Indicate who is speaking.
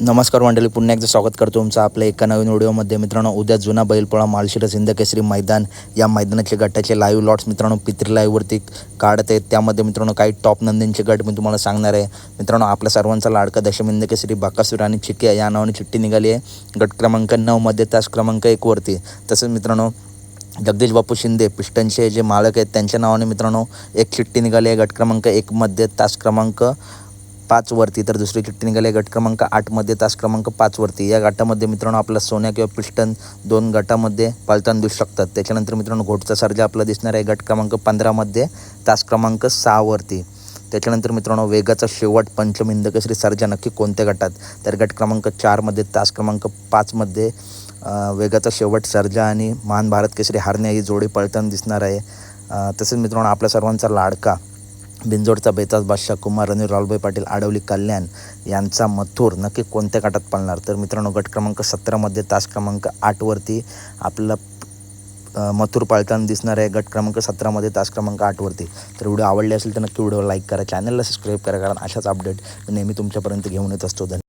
Speaker 1: नमस्कार मंडळी पुन्हा एकदा स्वागत करतो तुमचं आपल्या एका नवीन व्हिडिओमध्ये. मित्रांनो उद्या जुना बैलपोळा मालशिरस हिंद केसरी मैदान. या मैदानाचे गटाचे लाईव्ह लॉट्स मित्रांनो पित्री लाईव्हवरती काढत. आहेत त्यामध्ये मित्रांनो काही टॉप नंदींचे गट मी तुम्हाला सांगणार आहे. मित्रांनो आपल्या सर्वांचा लाडका दशमिंद केसरी बाकासूर आणि चिक्या या नावाने चिठ्ठी निघाली आहे. गट क्रमांक नऊमध्ये तास क्रमांक एकवरती तसंच मित्रांनो जगदीश बापू शिंदे पिस्टनचे जे मालक आहेत त्यांच्या नावाने मित्रांनो एक चिठ्ठी निघाली आहे. गट क्रमांक एकमध्ये तास क्रमांक पाचवरती तर दुसरी चिठ्ठी निघाली गट क्रमांक आठमध्ये तास क्रमांक पाचवरती या गटामध्ये मित्रांनो आपला सोन्या किंवा पिस्टन दोन गटामध्ये पळताना दिसू शकतात. त्याच्यानंतर मित्रांनो घोटचा सर्जा आपला दिसणार आहे गट क्रमांक पंधरामध्ये तास क्रमांक सहावरती त्याच्यानंतर मित्रांनो वेगाचा शेवट पंचम हिंदकेसरी सर्जा नक्की कोणत्या गटात? तर गट क्रमांक चारमध्ये तास क्रमांक पाचमध्ये वेगाचा शेवट सर्जा आणि महान भारत केसरी हारण्या ही जोडी पळताना दिसणार आहे. तसेच मित्रांनो आपल्या सर्वांचा लाडका बिंजोडचा बेताज बादशाह कुमार रणवीर राहुलभाई पाटील आडवली कल्याण यांचा मथुर नक्की कोणत्या गटात पळणार? तर मित्रांनो गट क्रमांक सतरामध्ये तास क्रमांक आठवरती आपला मथुर पाळताना दिसणार आहे गट क्रमांक सतरामध्ये तास क्रमांक आठवरती. तर व्हिडिओ आवडले असेल तर नक्की व्हिडिओ लाईक करा चॅनलला सबस्क्राईब करा कारण अशाच अपडेट मी नेहमी तुमच्यापर्यंत घेऊन येत असतो. धन्यवाद.